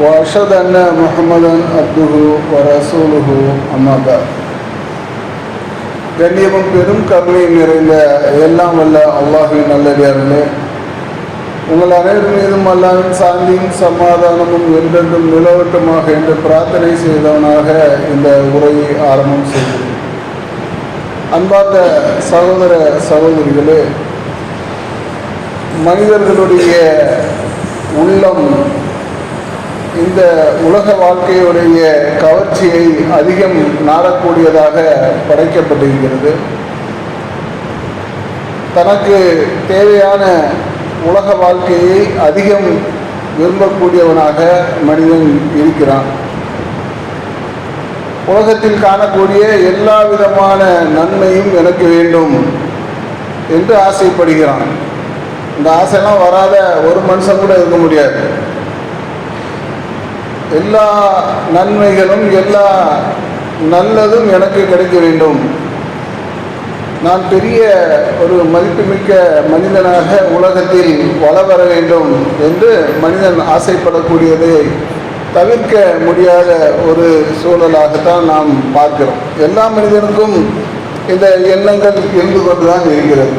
وأشهد أن محمدا عبده ورسوله أما بعد கண்ணியமும் பெரும் கருணையும் நிறைந்த எல்லாம் வல்ல அல்லாஹின் நல்லடியார்களே உங்கள் அனைவர் மீதும் அல்லாவின் சாந்தியும் சமாதானமும் என்றென்றும் நிலவட்டுமாக என்று பிரார்த்தனை செய்தவனாக இந்த உரையை ஆரம்பம் செய்கிறேன் அன்பார்ந்த சகோதர சகோதரிகளே மனிதர்களுடைய உள்ளம் இந்த உலக வாழ்க்கையுடைய கவர்ச்சியை அதிகம் நாடக்கூடியதாக படைக்கப்பட்டிருக்கிறது. தனக்கு தேவையான உலக வாழ்க்கையை அதிகம் விரும்பக்கூடியவனாக மனிதன் இருக்கிறான். உலகத்தில் காணக்கூடிய எல்லா விதமான நன்மையும் எனக்கு வேண்டும் என்று ஆசைப்படுகிறான். இந்த ஆசைலாம் வராத ஒரு மனுஷன் கூட இருக்க முடியாது. எல்லா நன்மைகளும் எல்லா நல்லதும் எனக்கு கிடைக்க வேண்டும். நான் பெரிய ஒரு மதிப்புமிக்க மனிதனாக உலகத்தில் வள வர வேண்டும் என்று மனிதன் ஆசைப்படக்கூடியதை தவிர்க்க முடியாத ஒரு சூழலாகத்தான் நாம் பார்க்கிறோம். எல்லா மனிதனுக்கும் இந்த எண்ணங்கள் இருந்து கொண்டுதான் இருக்கிறது.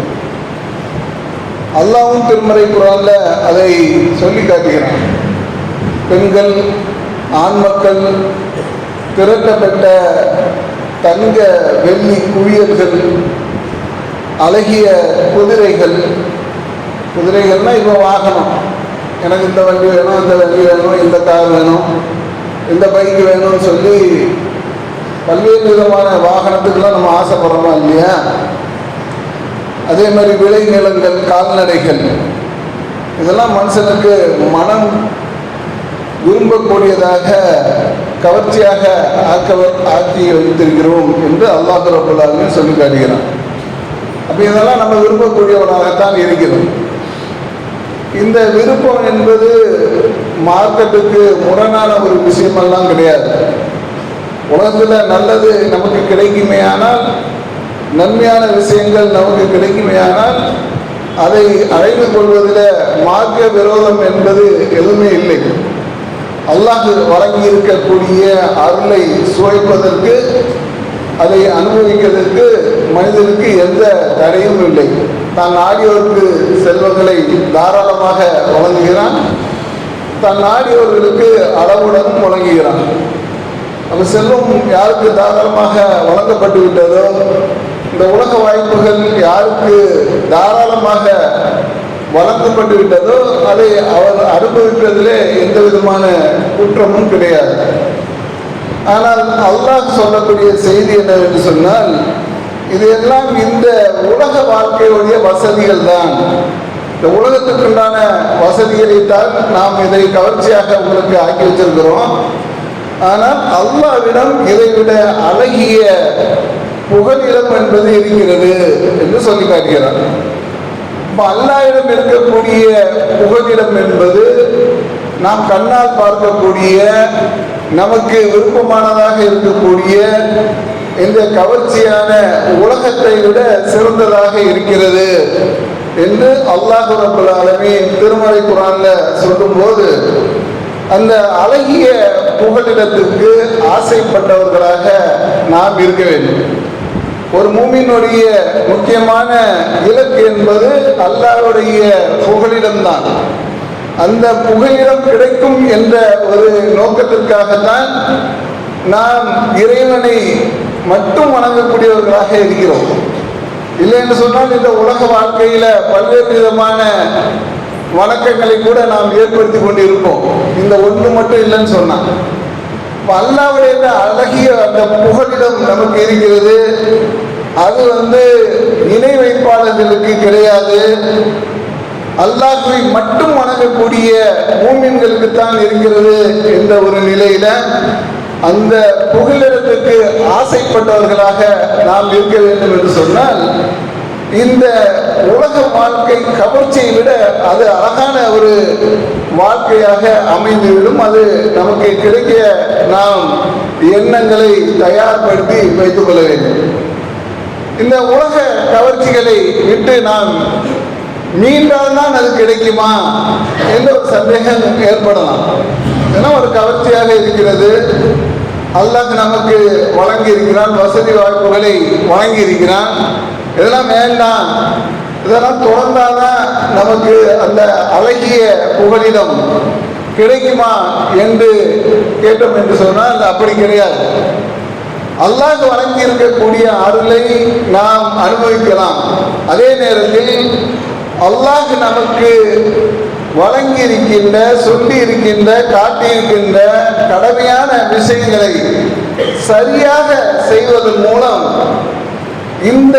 அல்லாவும் திருமறை குரான்ல அதை சொல்லி காட்டுகிறான். பெண்கள் ஆண் மக்கள் திரட்டப்பட்ட தங்க வெள்ளி குவியல்கள் அழகிய குதிரைகள். குதிரைகள்னா இப்போ வாகனம். எனக்கு இந்த வண்டி வேணும் இந்த வண்டி வேணும் இந்த கார் வேணும் இந்த பைக் வேணும்னு சொல்லி பல்வேறு விதமான வாகனத்துக்கெல்லாம் நம்ம ஆசைப்படுறோமா இல்லையா? அதே மாதிரி விளைநிலங்கள் கால்நடைகள். இதெல்லாம் மனுஷனுக்கு மனம் விரும்பக்கூடியதாக கவர்ச்சியாக ஆக்க ஆக்கி வைத்திருக்கிறோம் என்று அல்லாஹ் ரபுல்லாலுமே சொல்லி காட்டுகிறான். அப்போ இதெல்லாம் நம்ம விரும்பக்கூடியவனாகத்தான் இருக்கிறோம். இந்த விருப்பம் என்பது மார்க்கெட்டுக்கு முரணான ஒரு விஷயமெல்லாம் கிடையாது. உலகத்தில் நல்லது நமக்கு கிடைக்குமே ஆனால் நன்மையான விஷயங்கள் நமக்கு கிடைக்குமே ஆனால் அதை அடைந்து கொள்வதில் மார்க்க விரோதம் என்பது எதுவுமே இல்லை. அல்லாஹ் வழங்கி இருக்கக்கூடிய அருளை சுவைப்பதற்கு அதை அனுபவிக்கிறதுக்கு மனிதனுக்கு எந்த தடையும் இல்லை. தான் ஆடியோருக்கு செல்வங்களை தாராளமாக வழங்குகிறான். தன் ஆடியோர்களுக்கு அளவுடன் வழங்குகிறான். அந்த செல்வம் யாருக்கு தாராளமாக வழங்கப்பட்டு விட்டதோ இந்த உலக வாய்ப்புகள் யாருக்கு தாராளமாக வழங்கப்பட்டு விட்டதோ அதை அவர் அனுபவிப்பதிலே எந்த விதமான குற்றமும் கிடையாது. ஆனால் அல்லாஹ் சொல்லக்கூடிய செய்தி என்னவென்று சொன்னால் இதையெல்லாம் இந்த உலக வாழ்க்கையுடைய வசதிகள் தான். இந்த உலகத்துக்குண்டான வசதிகளை தான் நாம் இதை கவர்ச்சியாக உங்களுக்கு ஆக்கி வச்சிருக்கிறோம். ஆனால் அல்லாவிடம் இதைவிட அழகிய புகலிடம் என்பது இருக்கிறது என்று சொல்லி காட்டுகிறார். இப்போ அல்லாவிடம் இருக்கக்கூடிய புகலிடம் என்பது நாம் கண்ணால் பார்க்கக்கூடிய நமக்கு விருப்பமானதாக இருக்கக்கூடிய இந்த கவர்ச்சியான உலகத்தை விட சிறந்ததாக இருக்கிறது என்று அல்லாஹு ரபுல் ஆலமி திருமலை குரான்ல சொல்லும்போது அந்த அழகிய புகலிடத்துக்கு ஆசைப்பட்டவர்களாக நாம் இருக்க வேண்டும். ஒரு மூமியினுடைய முக்கியமான இலக்கு என்பது அல்லாவுடைய புகலிடம்தான். அந்த புகலிடம் கிடைக்கும் என்ற ஒரு நோக்கத்திற்காகத்தான் நாம் இறைவனை மட்டும் வணங்கக்கூடியவர்களாக இருக்கிறோம். இல்லை என்று சொன்னால் இந்த உலக வாழ்க்கையில பல்வேறு விதமான வணக்கங்களை கூட நாம் ஏற்படுத்தி கொண்டிருப்போம். இந்த ஒன்று மட்டும் இல்லைன்னு சொன்னான் அல்லாவுடைய அழகிய அந்த புகலிடம் நமக்கு இருக்கிறது. அது வந்து இணை வைப்பாளர்களுக்கு கிடையாது. அல்லாஹுவை மட்டும் வணங்கக்கூடிய மூமின்களுக்கு தான் இருக்கிறது என்ற ஒரு நிலையில அந்த புகலிடத்துக்கு ஆசைப்பட்டவர்களாக நாம் இருக்க வேண்டும் என்று சொன்னால் இந்த உலக வாழ்க்கை கவர்ச்சியை விட அது அழகான ஒரு வாழ்க்கையாக அமைந்துவிடும் அது நமக்கு கிடைக்க நாம் எண்ணங்களை தயார்படுத்தி வைத்துக் கொள்ள வேண்டும். இந்த உலக கவர்ச்சிகளை விட்டு நாம் மீண்டால்தான் அது கிடைக்குமா என்ற ஒரு சந்தேகம் ஏற்படலாம். ஏன்னா ஒரு கவர்ச்சியாக இருக்கிறது. அல்லாஹ் நமக்கு வழங்கி இருக்கிறான் வசதி வாய்ப்புகளை வழங்கி இருக்கிறான் இதெல்லாம் வேண்டாம். இதெல்லாம் தொடர்ந்தாதான் நமக்கு அந்த அழகிய புகலிடம் கிடைக்குமா என்று கேட்டோம் என்று சொன்னால் அப்படி கிடையாது. அல்லாஹ் வழங்கி இருக்கக்கூடிய அருளை நாம் அனுபவிக்கலாம். அதே நேரத்தில் அல்லாஹ் நமக்கு வழங்கி இருக்கின்ற சொல்லி இருக்கின்ற காட்டியிருக்கின்ற கடமையான விஷயங்களை சரியாக செய்வதன் மூலம் இந்த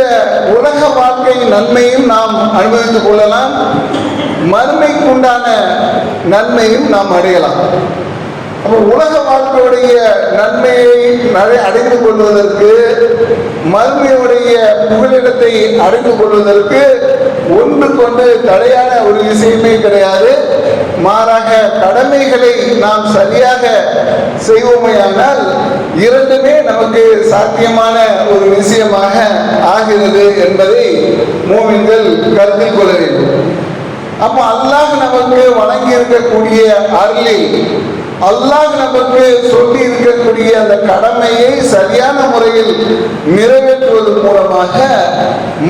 உலக வாழ்க்கையின் நன்மையும் நாம் அனுபவித்துக் கொள்ளலாம். மறுமைக்குண்டான நன்மையும் நாம் அடையலாம். அப்போ உலக வாழ்க்கையுடைய நன்மையை அடைந்து கொள்வதற்கு மறுமையுடைய புகலிடத்தை அடைந்து கொள்வதற்கு ஒன்று கொண்டு தடையான ஒரு விஷயமே கிடையாது. மாறாக கடமைகளை நாம் சரியாக செய்வோமையானால் இரண்டுமே நமக்கு சாத்தியமான ஒரு விஷயமாக ஆகிறது என்பதை மூமின்கள் கருத்தில் கொள்ள வேண்டும். அப்போ அல்லாஹ் நமக்கு வழங்கி இருக்கக்கூடிய அருளில் அல்லாஹ் நமக்கு சொல்லி இருக்கக்கூடிய அந்த கடமையை சரியான முறையில் நிறைவேற்றுவது மூலமாக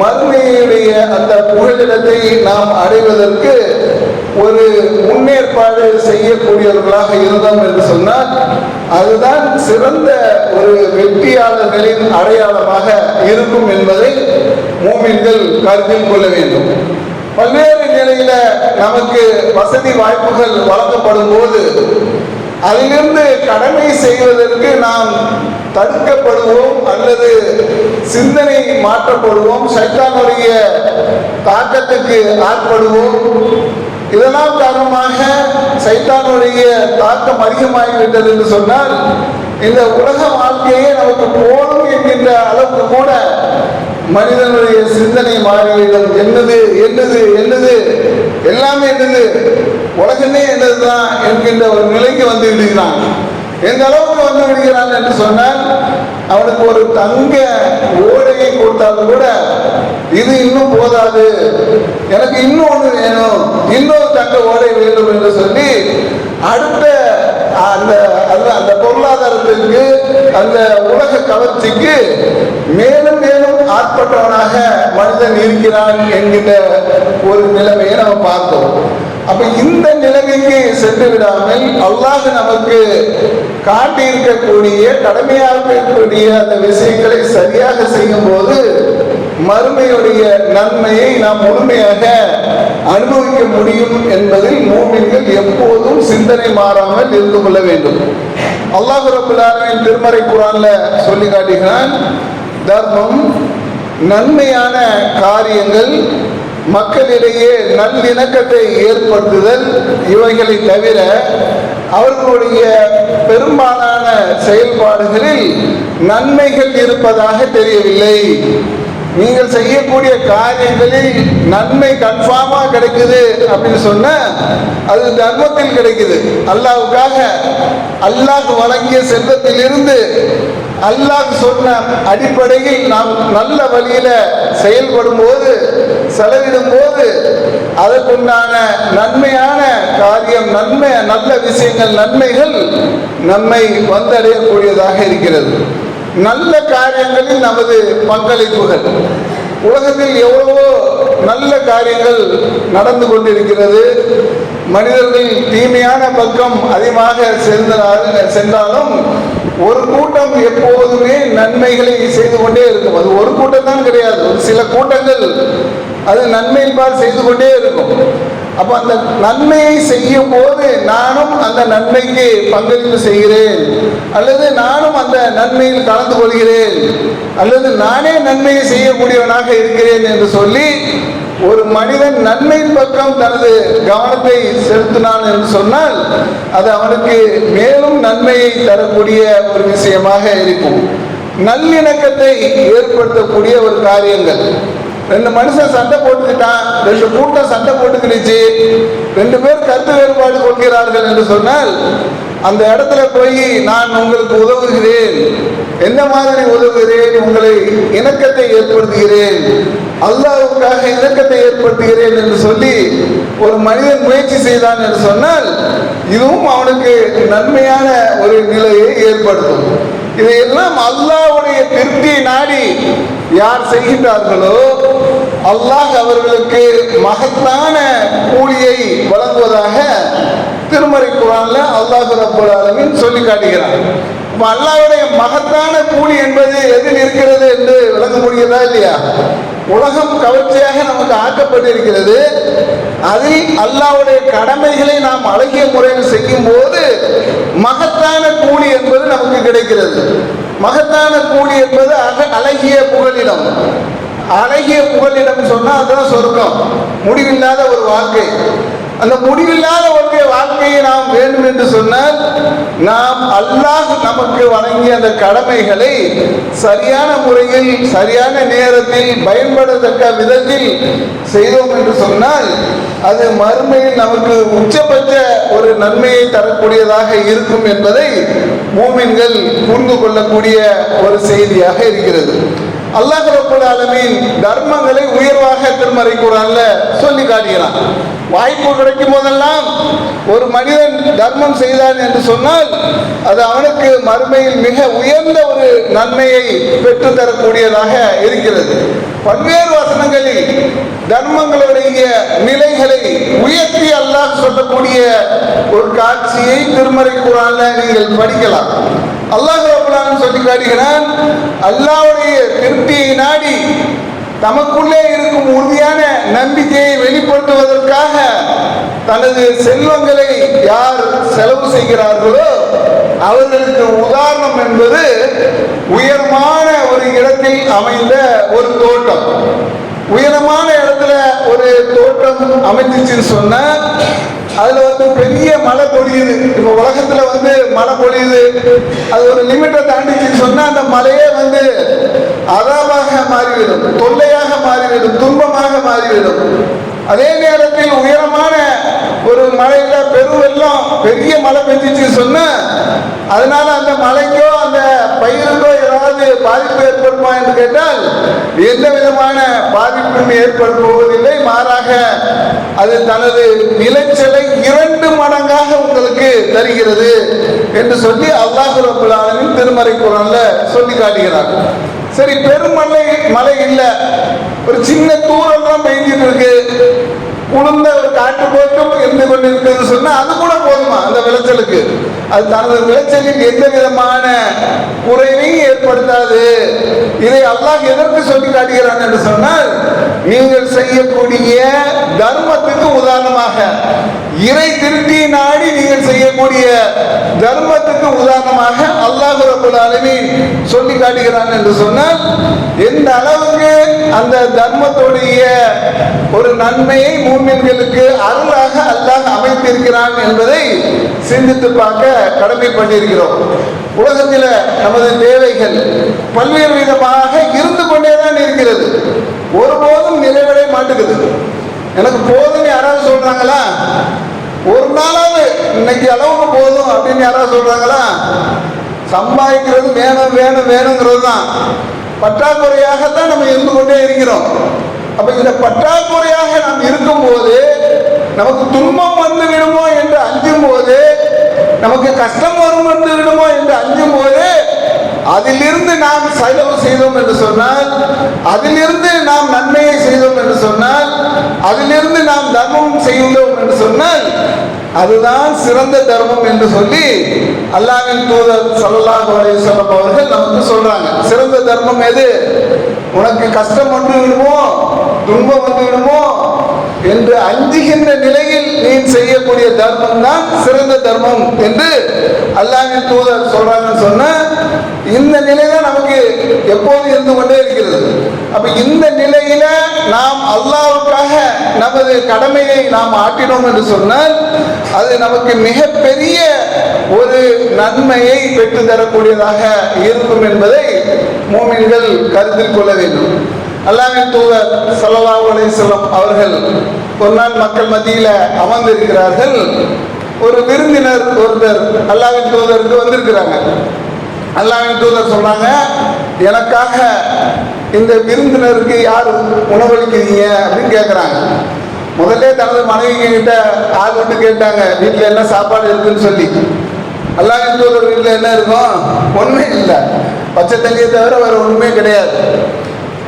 மறுமையுடைய அந்த புகழிடத்தை நாம் அடைவதற்கு ஒரு முன்னேற்பாடு செய்யக்கூடியவர்களாக இருந்தோம் என்று சொன்னால் அதுதான் சிறந்த ஒரு வெற்றியாளர்களின் அடையாளமாக இருக்கும் என்பதை மூமின்கள் கருத்தில் கொள்ள வேண்டும். பல்வேறு நிலையில நமக்கு வசதி வாய்ப்புகள் வழங்கப்படும் போது அதிலிருந்து கடமை செய்வதற்கு நாம் தடுக்கப்படுவோம் அல்லது சிந்தனை மாற்றப்படுவோம். சைத்தானுடைய தாக்கத்துக்கு ஆட்படுவோம். இதெல்லாம் காரணமாக சைத்தானுடைய தாக்கம் அதிகமாகிவிட்டது என்று சொன்னால் இந்த உலக வாழ்க்கையே நமக்கு போதும் என்கின்ற அளவுக்கு கூட மனிதனுடைய சிந்தனை மாறிவிடும். என்னது என்னது என்னது? எல்லாமே என்னது? உலகமே என்னதுதான் என்கின்ற ஒரு நிலைக்கு வந்து விடுகிறான். எந்த அளவுக்கு வந்து விடுகிறான் என்று சொன்னால் அவனுக்கு ஒரு தங்க ஓடையை கொடுத்தாலும் கூட இது இன்னும் போதாது. எனக்கு இன்னும் ஒன்று வேணும். இன்னொரு தங்க ஓடை வேண்டும் என்று சொல்லி அடுத்த அந்த அந்த அந்த பொருளாதாரத்திற்கு அந்த உலக கவர்ச்சிக்கு மேலும் மேலும் ஆட்பட்டவனாக மனிதன் இருக்கிறான் என்கின்ற ஒரு நிலைமையை நம்ம பார்த்தோம். அப்ப இந்த நிலைமைக்கு சென்று விடாமல் அல்லாஹ் நமக்கு காட்டி இருக்கக்கூடிய கடமையாக இருக்கக்கூடிய அந்த விஷயங்களை சரியாக செய்யும் போது மறுமையுடைய நன்மையை நாம் முழுமையாக அனுபவிக்க முடியும் என்பதில் மூமின்கள் எப்போதும் சிந்தனை மாறாமல் இருந்து கொள்ள வேண்டும். அல்லாஹ் திருமறை குரான்ல சொல்லி காட்டுகிறான் தர்மம் நன்மையான காரியங்கள் மக்களிடையே நல்லிணக்கத்தை ஏற்படுத்துதல் இவைகளை தவிர அவர்களுடைய பெரும்பாலான செயல்பாடுகளில் நன்மைகள் இருப்பதாக தெரியவில்லை. நீங்கள் செய்யக்கூடிய காரியங்களில் நன்மை கன்ஃபார்மா கிடைக்குது அப்படின்னு சொன்ன அது தர்மத்தில் கிடைக்குது. அல்லாவுக்காக அல்லாஹ் வழங்கிய செல்வத்திலிருந்து அல்லாஹ் சொன்ன அடிப்படையில் நாம் நல்ல வழியில செயல்படும் போது செலவிடும் போது அதற்குண்டான நன்மையான காரியம் நன்மை நல்ல விஷயங்கள் நன்மைகள் நம்மை வந்தடையக்கூடியதாக இருக்கிறது. நல்ல காரியங்களில் நமது பங்களிப்புகள். உலகத்தில் எவ்வளவோ நல்ல காரியங்கள் நடந்து கொண்டிருக்கிறது. மனிதர்கள் தீமையான பக்கம் அதிகமாக சென்றாலும் ஒரு கூட்டம் எப்போதுமே நன்மைகளை செய்து கொண்டே இருக்கும். அது ஒரு கூட்டம் தான் கிடையாது. ஒரு சில கூட்டங்கள் அது நன்மையின்பால் செய்து கொண்டே இருக்கும். அப்ப அந்த நன்மையை செய்யும் போது நானும் அந்த நன்மைக்கு பங்களிப்பு செய்கிறேன். அல்லது நானும் அந்த நன்மையில் கலந்து கொள்கிறேன். அல்லது நானே நன்மையை செய்யக்கூடியவனாக இருக்கிறேன் என்று சொல்லி ஒரு மனிதன் நன்மையின் பக்கம் தனது கவனத்தை செலுத்தினான் என்று சொன்னால் அது அவனுக்கு மேலும் நன்மையை தரக்கூடிய ஒரு விஷயமாக இருக்கும். நல்லிணக்கத்தை ஏற்படுத்தக்கூடிய ஒரு காரியங்கள். ரெண்டு மனுஷன் சண்டை போட்டுக்கிட்டான் ரெண்டு கூட்டம் சண்டை போட்டுக்கிடுச்சு. ரெண்டு பேர் கருத்து வேறுபாடு கொள்கிறார்கள் என்று சொன்னால் அந்த இடத்துல போய் நான் உங்களுக்கு உதவுகிறேன். என்ன மாதிரி உதவுகிறேன்? உங்களை இணக்கத்தை ஏற்படுத்துகிறேன். அல்லாவுக்காக இணக்கத்தை ஏற்படுத்துகிறேன் என்று சொல்லி ஒரு மனிதன் முயற்சி செய்தான் என்று சொன்னால் இதுவும் அவனுக்கு நன்மையான ஒரு நிலையை ஏற்படுத்தும். இதையெல்லாம் அல்லாஹ்வுடைய திருப்தியை நாடி யார் செய்கின்றார்களோ அல்லாஹ் அவர்களுக்கு மகத்தான கூலியை வழங்குவதாக திருமறை குரான்ல அல்லாஹ் ரப்பல் ஆலமின் சொல்லி காட்டுகிறான் அப்ப அல்லாஹ்வுடைய மகத்தான கூலி என்பது எதில் இருக்கிறது என்று விளங்க முடிகிறதா இல்லையா? உலகம் கவர்ச்சியாக நமக்கு ஆக்கப்பட்டிருக்கிறது. அது அல்லாவுடைய கடமைகளை நாம் அழகிய முறையில் செய்யும் போது மகத்தான கூலி என்பது நமக்கு கிடைக்கிறது. மகத்தான கூலி என்பது அழகிய புகலிடம். அழகிய புகலிடம் சொன்னால் அதுதான் சொர்க்கம். முடிவில்லாத ஒரு வாழ்க்கை. அந்த முடிவில்லாத ஒரு வாழ்க்கையை நாம் வேண்டும் என்று சொன்னால் நாம் அல்லாஹ் நமக்கு வழங்கிய அந்த கடமைகளை சரியான முறையில் சரியான நேரத்தில் பயன்படத்தக்க விதத்தில் செய்தோம் என்று சொன்னால் அது மறுமையில் நமக்கு உச்சபட்ச ஒரு நன்மையை தரக்கூடியதாக இருக்கும் என்பதை மூமின்கள் புரிந்து கொள்ளக்கூடிய ஒரு செய்தியாக இருக்கிறது. அல்லாஹ் ரப்பல் ஆலமீன் தர்மங்களை உயர்வாக திருமறை குரான்ல சொல்லி காட்டுகிறான். வாய்ப்பு கிடைக்கும் போதெல்லாம் ஒரு மனிதன் தர்மம் செய்தான் என்று சொன்னால் அது அவனுக்கு மறுமையில் மிக உயர்ந்த ஒரு நன்மையை பெற்று தரக்கூடியதாக இருக்கிறது. பல்வேறு வசனங்களில் தர்மங்களுடைய நிலைகளை உயர்த்தி அல்லாஹ் சொல்லக்கூடிய ஒரு காட்சியை திருமறை குரான்ல நீங்கள் படிக்கலாம். அல்லாஹ் ரபுல்லான்னு சொல்லி காட்டுகிறான் அல்லாவுடைய திருப்தியை நாடி தமக்குள்ளே இருக்கும் உறுதியான நம்பிக்கையை வெளிப்படுத்துவதற்காக தனது செல்வங்களை யார் செலவு செய்கிறார்களோ அவர்களுக்கு உதாரணம் என்பது உயர்மான ஒரு இடத்தில் அமைந்த ஒரு தோட்டம். உயரமான இடத்துல ஒரு தோட்டம் அமைஞ்சிச்சுன்னு சொன்ன அதுல வந்து பெரிய மழை பொழியுது. இப்ப உலகத்துல வந்து மழை பொழியுது. அது ஒரு லிமிட்டை தாண்டிச்சுன்னு சொன்னா அந்த மலையே வந்து அதாபாக மாறிவிடும். தொல்லையாக மாறிவிடும். துன்பமாக மாறிவிடும். அதே நேரத்தில் உயரமான ஒரு மழையில பெருவெல்லாம் பெரிய மழை பெஞ்சிச்சு சொன்னா அதனால அந்த மலைக்கோ அந்த பயிருக்கோ பாதிப்பு ஏற்படுமா என்று கேட்டால் எந்த விதமான பாதிப்பும் ஏற்பட போவதில்லை. மாறாக அது தனது விளைச்சலை இரண்டு மடங்காக உங்களுக்கு தருகிறது என்று சொல்லி அல்லாஹு ரபுல்லாலின் திருமறை குரான்ல சொல்லி காட்டுகிறார். சரி பெருமலை மழை இல்லை. ஒரு சின்ன தூரம் தான் பெய்ஞ்சிட்டு இருக்கு. உளுந்த ஒரு காட்டு போட்டும் இருந்து கொண்டு சொன்னா அது கூட போதுமா? அந்த விளைச்சலுக்கு. அது தனது விளைச்சலில் எந்த விதமான குறைவையும் ஏற்படுத்தாது. இதை அல்லாஹ் எதற்கு சொல்லி காட்டுகிறான் என்று சொன்னால் நீங்கள் செய்யக்கூடிய தர்மத்துக்கு உதாரணமாக இறை திருட்டி நாடி நீங்கள் செய்யக்கூடிய தர்மத்துக்கு உதாரணமாக அல்லாஹ் ரபுல் ஆலமீன் சொல்லி காட்டுகிறான் என்று சொன்னால் எந்த அளவுக்கு அந்த தர்மத்துடைய ஒரு நன்மையை மூமின்களுக்கு அருளாக அல்லாஹ் அமைத்திருக்கிறான் என்பதை சிந்தித்து பார்க்க கடமை பண்ணியிருக்கிறோம் உலகத்தில் நமது தேவைகள் பல்வேறு விதமாக இருந்து கொண்டே தான் இருக்கிறது. ஒருபோதும் நிறைவடைய மாட்டுக்குது எனக்கு போதும்னு யாராவது சொல்றாங்களா? ஒரு நாளாவது இன்னைக்கு அளவுக்கு போதும் அப்படின்னு யாராவது சொல்றாங்களா? சம்பாதிக்கிறது வேணும் வேணும் வேணுங்கிறது தான். பற்றாக்குறையாகத்தான் நம்ம இருந்து கொண்டே இருக்கிறோம். அப்ப இந்த பற்றாக்குறையாக நாம் இருக்கும்போது நமக்கு துன்பம் வந்து விடுமோ என்று அஞ்சும் போது நமக்கு கஷ்டம் வரும் வந்து விடுமோ என்று அஞ்சும் போது அதிலிருந்து நாம் செலவு செய்தோம் என்று சொன்னால் அதிலிருந்து நாம் நன்மையை செய்தோம் என்று சொன்னால் அதிலிருந்து நாம் தர்மம் செய்தோம் என்று சொன்னால் அதுதான் சிறந்த தர்மம் என்று சொல்லி அல்லாவின் தூதர் சல்லல்லாஹு அலைஹி அவர்கள் நமக்கு சொல்றாங்க. சிறந்த தர்மம் எது? உனக்கு கஷ்டம் வந்து விடுமோ? துன்பம் வந்து விடுமோ? என்று அஞ்சுகின்ற நிலையில் நீ செய்யக்கூடிய தர்மம் தான் சிறந்த தர்மம் என்று அல்லாவின் தூதர் சொல்றாங்கன்னு சொன்ன இந்த நிலையில நமக்கு எப்போதும் இருந்து கொண்டே இருக்கிறது. அப்ப இந்த நிலையில நாம் அல்லாவுக்காக நமது கடமையை நாம் ஆட்டினோம் என்று சொன்னால் அது நமக்கு மிகப்பெரிய ஒரு நன்மையை பெற்று தரக்கூடியதாக இருக்கும் என்பதை மோமின்கள் கருத்தில் கொள்ள வேண்டும். அல்லாவின் தூதர் சல்லா அலைஹி அவர்கள் ஒரு நாள் மக்கள் மத்தியில அமர்ந்திருக்கிறார்கள். ஒரு விருந்தினர் ஒருத்தர் அல்லாவின் தூதருக்கு வந்திருக்கிறாங்க. அல்லாவின் தூதர் சொல்றாங்க எனக்காக இந்த விருந்தினருக்கு யார் உணவளிக்கிறீங்க அப்படின்னு கேட்குறாங்க முதல்ல தனது மனைவி கிட்ட ஆள் விட்டு கேட்டாங்க வீட்டில் என்ன சாப்பாடு இருக்குன்னு சொல்லி. அல்லாவின் தூதர் வீட்டில் என்ன இருக்கும்? ஒன்றுமே இல்லை. பச்சை தண்ணியை தவிர வேறு ஒன்றுமே கிடையாது.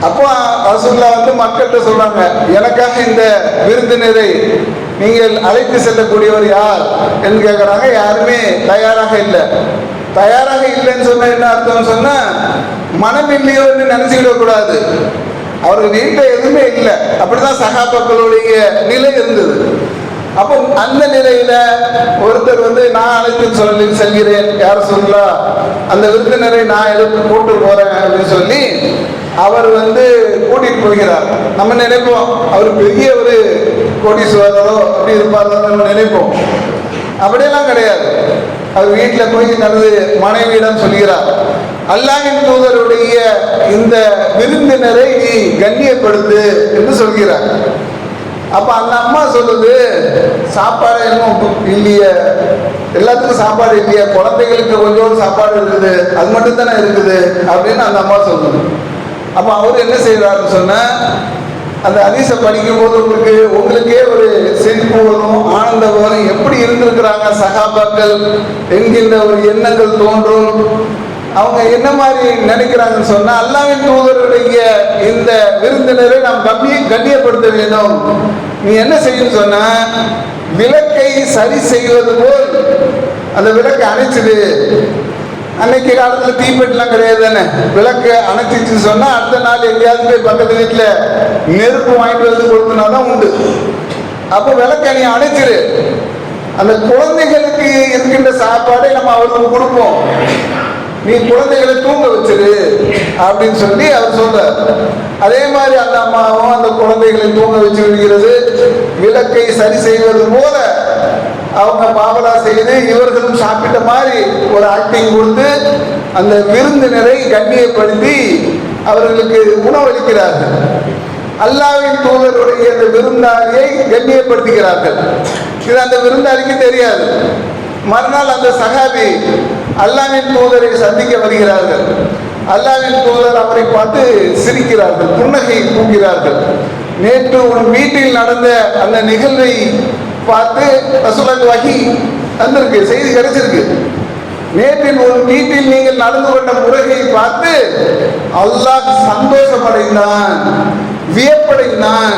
அப்போ ரசூல்லா வந்து மக்கள்கிட்ட சொல்றாங்க எனக்காக இந்த விருந்தினரை நீங்கள் அழைத்து செல்லக்கூடியவர் யார்? என்று கேட்குறாங்க யாருமே தயாராக இல்லை. தயாராக இல்லைன்னு சொன்னா என்ன அர்த்தம் சொன்னா மனம் இல்லையோன்னு நினைச்சுக்கிட கூடாது. அவர்கள் வீட்டில் எதுவுமே இல்லை. அப்படிதான் சகாபாக்களுடைய நிலை இருந்தது. அப்போ அந்த நிலையில ஒருத்தர் வந்து நான் அழைத்து சொல்லி செல்கிறேன். யார் சொல்லலாம் அந்த விருந்தினரை நான் எடுத்து கூட்டு போறேன் அப்படின்னு சொல்லி அவர் வந்து கூட்டிட்டு போகிறார். நம்ம நினைப்போம் அவர் பெரிய ஒரு கோடீஸ்வரரோ அப்படி இருப்பாரோ நம்ம நினைப்போம். அப்படியெல்லாம் கிடையாது. அவர் வீட்டில் போய் தனது மனைவியிடம் சொல்கிறார் அல்லாஹின் தூதருடைய இந்த விருந்தினரை நீ கண்ணியப்படுத்து என்று சொல்கிறார். அப்போ அந்த அம்மா சொல்லுது சாப்பாடு இன்னும் இல்லையே. எல்லாத்துக்கும் சாப்பாடு இல்லையா. குழந்தைகளுக்கு கொஞ்சோடு சாப்பாடு இருக்குது. அது மட்டும் தானே இருக்குது? அப்படின்னு அந்த அம்மா சொல்லுது. அப்போ அவர் என்ன செய்கிறாருன்னு சொன்ன அந்த அதிச படிக்கும் போது உங்களுக்கு உங்களுக்கே ஒரு சிரிப்பு ஆனந்த ஆனந்தம் வரும். எப்படி இருந்திருக்கிறாங்க சகாபாக்கள்? என்கின்ற ஒரு எண்ணங்கள் தோன்றும். அவங்க என்ன மாதிரி நினைக்கிறாங்கன்னு சொன்னா அல்லாவின் தூதருடைய இந்த விருந்தினரை நாம் கம்மிய கண்ணியப்படுத்த வேண்டும். நீ என்ன செய்யும் சொன்ன விளக்கை சரி செய்வது போல். அந்த விளக்கை அணைச்சிடு. அன்னைக்கு காலத்துல தீப்பெட்டிலாம் கிடையாது தானே? விளக்கு அணைச்சிச்சுன்னு சொன்னா அடுத்த நாள் எங்கேயாவது போய் பக்கத்து வீட்டுல நெருப்பு வாங்கிட்டு வந்து கொடுத்தனா தான் உண்டு. அப்போ விளக்க நீ அணைச்சிரு. அந்த குழந்தைகளுக்கு இருக்கின்ற சாப்பாடை நம்ம அவருக்கு கொடுப்போம். நீ குழந்தைகளை தூங்க வச்சிரு அப்படின்னு சொல்லி அவர் சொல்றார். அதே மாதிரி அந்த அம்மாவும் அந்த குழந்தைகளை தூங்க வச்சு விடுகிறது. விளக்கை சரி செய்வது போல அவங்க பாவலா செய்து இவர்களும் சாப்பிட்ட மாதிரி ஒரு ஆக்டிங் கொடுத்து அந்த விருந்தினரை கண்ணியப்படுத்தி அவர்களுக்கு உணவளிக்கிறார்கள். அல்லாவின் தூதருடைய அந்த விருந்தாளியை கண்ணியப்படுத்துகிறார்கள். இது அந்த விருந்தாளிக்கு தெரியாது. மறுநாள் அந்த சகாபி அல்லாவின் தூதரை சந்திக்க வருகிறார்கள். அல்லாவின் தூதர் அவரை பார்த்து சிரிக்கிறார்கள் புன்னகை தூங்கிறார்கள். நேற்று உன் வீட்டில் நடந்த அந்த நிகழ்வை பார்த்து ரசூலுல்லாஹி வகி வந்திருக்கு செய்தி கிடைச்சிருக்கு. நேற்றில் ஒரு வீட்டில் நீங்கள் நடந்து கொண்ட முறையை பார்த்து அல்லாஹ் சந்தோஷமடைந்தான் வியப்படைந்தான்.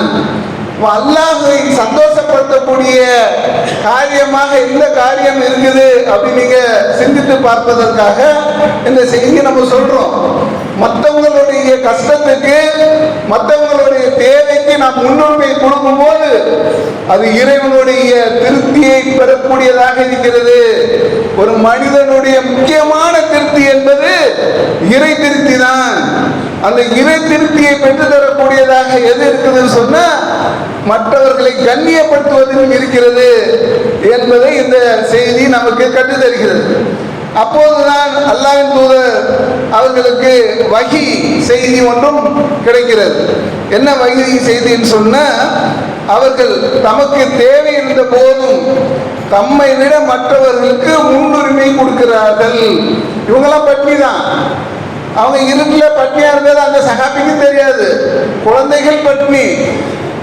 அல்லாஹை சந்தோஷப்படுத்தக்கூடிய காரியமாக எந்த காரியம் இருக்குது அப்படி நீங்க சிந்தித்து பார்ப்பதற்காக இந்த செய்தியை நம்ம சொல்றோம். மற்றவங்களுடைய கஷ்டத்துக்கு மற்றவங்களுடைய தேவைக்கு நாம் முன்னுரிமை கொடுக்கும் போது அது இறைவனுடைய திருப்தியை பெறக்கூடியதாக இருக்கிறது. ஒரு மனிதனுடைய முக்கியமான திருப்தி என்பது இறை திருப்தி தான். அந்த இறை திருப்தியை பெற்று தரக்கூடியதாக எது இருக்குதுன்னு சொன்னா மற்றவர்களை கண்ணியப்படுத்துவதும் இருக்கிறது என்பதை இந்த செய்தி நமக்கு கற்றுத்தருகிறது அப்போதுதான் அல்லாவின் தூதர் அவர்களுக்கு வகி செய்தி ஒன்றும் கிடைக்கிறது. என்ன வகி செய்தின்னு சொன்னா அவர்கள் தமக்கு தேவை இருந்த போதும் தம்மை விட மற்றவர்களுக்கு முன்னுரிமை கொடுக்கிறார்கள். இவங்கெல்லாம் பட்னி தான். அவங்க இருட்டில் பட்னியா இருந்தது அந்த சகாபிக்கு தெரியாது. குழந்தைகள் பட்னி.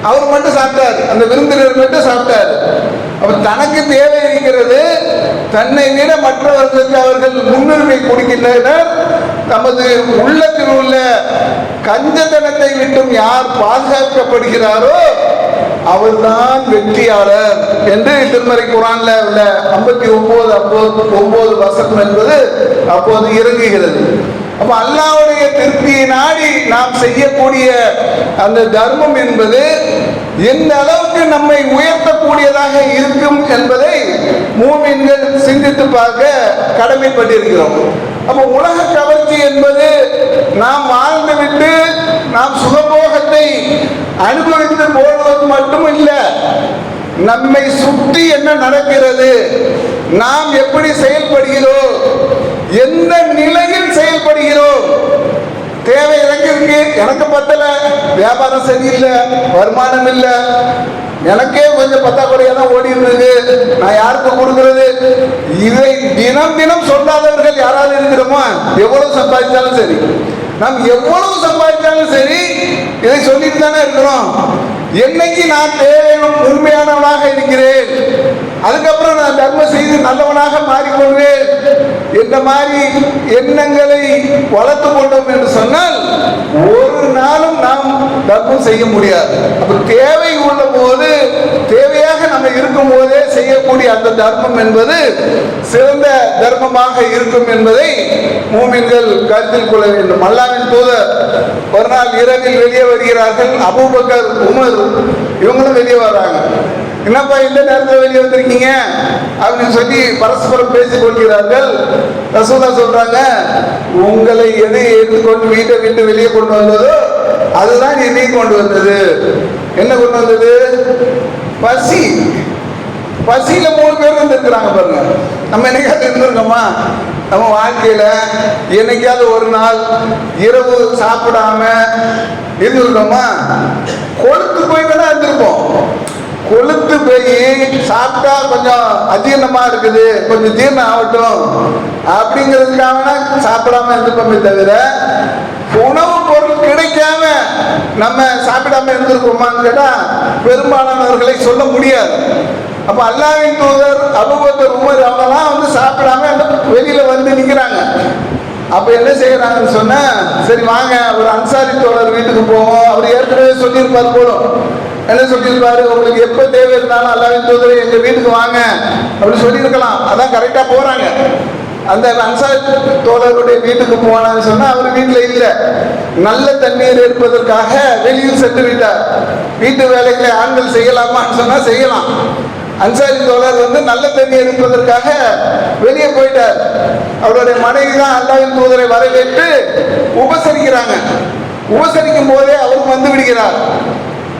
அவர் மட்டும் சாப்பிட்டார். அந்த விருந்தினர் மட்டும் சாப்பிட்டார். அப்ப தனக்கு தேவை இருக்கிறது தன்னை விட மற்றவர்களுக்கு அவர்கள் முன்னுரிமை கொடுக்கின்றனர். நமது உள்ளத்தில் உள்ள கஞ்சத்தனத்தை விட்டும் யார் பாதுகாக்கப்படுகிறாரோ அவர்தான் வெற்றியாளர் என்று திருமறை குரான்ல உள்ள ஐம்பத்தி ஒன்பது அப்போது ஒன்பது வசனம் என்பது அப்போது இறங்குகிறது. அப்ப அல்லாவுடைய திருப்தியை நாடி நாம் செய்யக்கூடிய அந்த தர்மம் என்பது எந்த அளவுக்கு நம்மை உயர்த்தக்கூடியதாக இருக்கும் என்பதை மூமின்கள் சிந்தித்து பார்க்க கடமைப்பட்டிருக்கிறோம். அப்ப உலக கவர்ச்சி என்பது நாம் வாழ்ந்துவிட்டு நாம் சுகபோகத்தை அனுபவித்து போடுவது மட்டும் இல்லை நம்மை சுற்றி என்ன நடக்கிறது? நாம் எப்படி செயல்படுகிறோம்? எந்த தேவை எனக்கு இருக்கு. எனக்கு பத்தல. வியாபாரம் சரியில்லை. வருமானம் இல்லை. எனக்கே கொஞ்சம் பத்தாக்குறையா தான் ஓடி இருந்தது நான் யாருக்கு கொடுக்கறது? இதை தினம் தினம் சொல்லாதவர்கள் யாராவது இருக்கிறோமா எவ்வளவு சம்பாதிச்சாலும் சரி. நாம் எவ்வளவு சம்பாதிச்சாலும் சரி இதை சொல்லிட்டு தானே இருக்கிறோம் என்னைக்கு நான் தேவையான உண்மையானவனாக இருக்கிறேன்? அதுக்கப்புறம் நான் தர்மம் செய்து நல்லவனாக மாறிக்கொள்வேன் இந்த மாதிரி எண்ணங்களை வளர்த்து கொண்டோம் என்று சொன்னால் ஒரு நாளும் நாம் தர்மம் செய்ய முடியாது. அப்ப தேவை உள்ள போது தேவையாக நம்ம இருக்கும் போதே செய்யக்கூடிய அந்த தர்மம் என்பது சிறந்த தர்மமாக இருக்கும் என்பதை மூமின்கள் கருத்தில் கொள்ள வேண்டும். அல்லாவின் தூதர் ஒரு நாள் இரவில் வெளியே வருகிறார்கள். அபூபக்கர் உமர் இவங்களும் வெளியே வர்றாங்க. என்னப்பா இந்த நேரத்தில் வெளியே வந்திருக்கீங்க? அப்படின்னு சொல்லி பரஸ்பரம் பேசிக் கொள்கிறார்கள். ரசூலா சொல்றாங்க உங்களை எது ஏற்றுக்கொண்டு வீட்டை விட்டு வெளியே கொண்டு வந்ததோ அதுதான் என்னை கொண்டு வந்தது. என்ன கொண்டு வந்தது? பசி. பசியில மூணு பேர் இருந்திருக்கிறாங்க பாருங்க. நம்ம என்னைக்காவது இருந்திருக்கோமா? நம்ம வாழ்க்கையில என்னைக்காவது ஒரு நாள் இரவு சாப்பிடாம இருந்திருக்கோமா? கொழுத்து போய் வேணா இருந்திருப்போம். கொழுத்து போய் சாப்பிட்டா கொஞ்சம் அஜீர்ணமா இருக்குது கொஞ்சம் ஜீர்ணம் ஆகட்டும். அப்படிங்கிறதுக்காக சாப்பிடாம இருந்துப்போமே தவிர உணவு பொருள் கிடைக்காம நம்ம சாப்பிடாம இருந்திருக்கோமான்னு கேட்டா பெரும்பாலானவர்களை சொல்ல முடியாது. அப்ப அல்லாவின் தூதர் அபுபக்கர் உமர் அவங்கெல்லாம் வந்து சாப்பிடாம வெளியில வந்து நிக்கிறாங்க. அப்ப என்ன செய்யறாங்கன்னு சொன்னா சரி வாங்க ஒரு அன்சாரி தோழர் வீட்டுக்கு போவோம். அவர் ஏற்கனவே சொல்லியிருப்பார் போலும். என்ன சொல்லியிருப்பாரு? உங்களுக்கு எப்போ தேவை இருந்தாலும் அல்லாவின் தூதர் எங்க வீட்டுக்கு வாங்க. அப்படின்னு சொல்லியிருக்கலாம். அதான் கரெக்டாக போறாங்க. அந்த அன்சாரி தோழருடைய வீட்டுக்கு போனான்னு சொன்னால் அவர் வீட்டில் இல்லை. நல்ல தண்ணீர் எடுப்பதற்காக வெளியில் சென்று விட்டார். வீட்டு வேலைகளை ஆண்கள் செய்யலாமான்னு சொன்னால் செய்யலாம். அன்சாரி தோழர் வந்து நல்ல தண்ணி எடுப்பதற்காக வெளியே போயிட்டார். அவருடைய மனைவி தான் அல்லாவின் தூதரை வரவேற்று உபசரிக்கிறாங்க. உபசரிக்கும் போதே அவர் வந்து விடுகிறார்.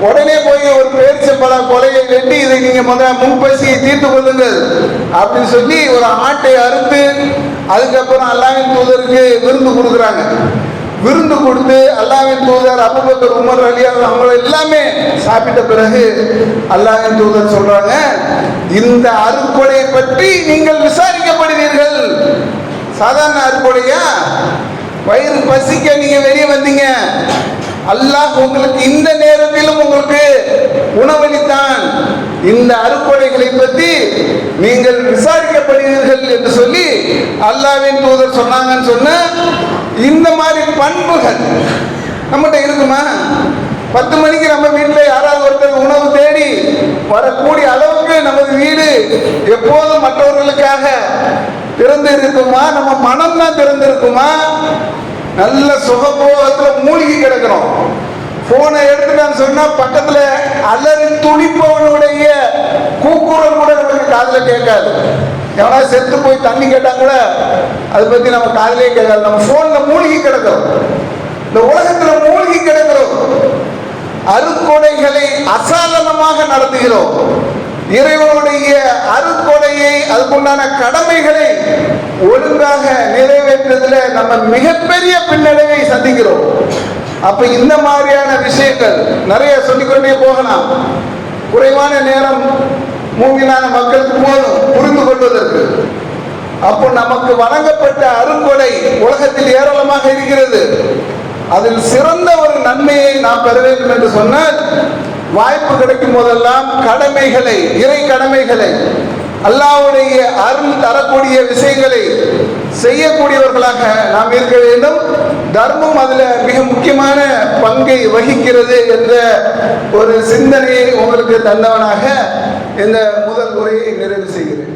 உடனே போய் ஒரு பேரிச்சம்பழ கொலையை வெட்டி இதை நீங்க முதல்ல முன்பசியை தீர்த்து கொள்ளுங்கள் அப்படின்னு சொல்லி ஒரு ஆட்டை அறுத்து அதுக்கப்புறம் அல்லாவின் தூதருக்கு விருந்து கொடுக்குறாங்க. விருந்து கொடுத்து அல்லாவின் தூதர் அபுபக்கர் உமர் அலியார் அவங்க எல்லாமே சாப்பிட்ட பிறகு அல்லாவின் தூதர் சொல்றாங்க இந்த அறுக்கொடையை பற்றி நீங்கள் விசாரிக்கப்படுவீர்கள். சாதாரண அறுக்கொடையா வயிறு பசிக்க நீங்க வெளியே வந்தீங்க. அல்லாஹ் உங்களுக்கு இந்த நேரத்திலும் உங்களுக்கு உணவளித்தான். இந்த அறுக்கொடைகளை பற்றி நீங்கள் விசாரிக்கப்படுவீர்கள் என்று சொல்லி அல்லாவின் தூதர் சொன்னாங்கன்னு சொன்ன இந்த மாதிரி பண்புகள் நம்மகிட்ட இருக்குமா? பத்து மணிக்கு நம்ம வீட்டில் யாராவது ஒருத்தர் உணவு தேடி வரக்கூடிய அளவுக்கு நமது வீடு எப்போதும் மற்றவர்களுக்காக திறந்து இருக்குமா நம்ம மனம் தான் திறந்து இருக்குமா நல்ல சுகபோகத்துல மூழ்கி கிடக்கிறோம் போனை எடுத்துட்டான்னு சொன்னா பக்கத்துல அலறி துடிப்பவனுடைய கூக்குரல் கூட நமக்கு காதுல கேட்காது. எவனா செத்து போய் தண்ணி கேட்டா கூட அதை பத்தி நம்ம காதலே கேட்காது. நம்ம போன்ல மூழ்கி கிடக்கிறோம். இந்த உலகத்துல மூழ்கி கிடக்கிறோம். அருக்கொடைகளை அசாதனமாக நடத்துகிறோம். இறைவனுடைய அருக்கொடையை அதுக்குண்டான கடமைகளை ஒழுங்காக நிறைவேற்றுறதுல நம்ம மிகப்பெரிய பின்னடைவை சந்திக்கிறோம். அப்ப இந்த மாதிரியான விஷயங்கள் நிறைய சொல்லிக்கொண்டே போகலாம். குறைவான நேரம் மூவினான மக்களுக்கு போதும் புரிந்து கொள்வதற்கு. அப்போ நமக்கு வழங்கப்பட்ட அருங்கொடை உலகத்தில் ஏராளமாக இருக்கிறது. அதில் சிறந்த ஒரு நன்மையை நாம் பெற வேண்டும் என்று சொன்னால் வாய்ப்பு கிடைக்கும் போதெல்லாம் கடமைகளை இறை கடமைகளை அல்லாவுடைய அருள் தரக்கூடிய விஷயங்களை செய்யக்கூடியவர்களாக நாம் இருக்க வேண்டும். தர்மம் அதில் மிக முக்கியமான பங்கை வகிக்கிறது என்ற ஒரு சிந்தனையை உங்களுக்கு தந்தவனாக இந்த முதல் உரையை நிறைவு செய்கிறேன்.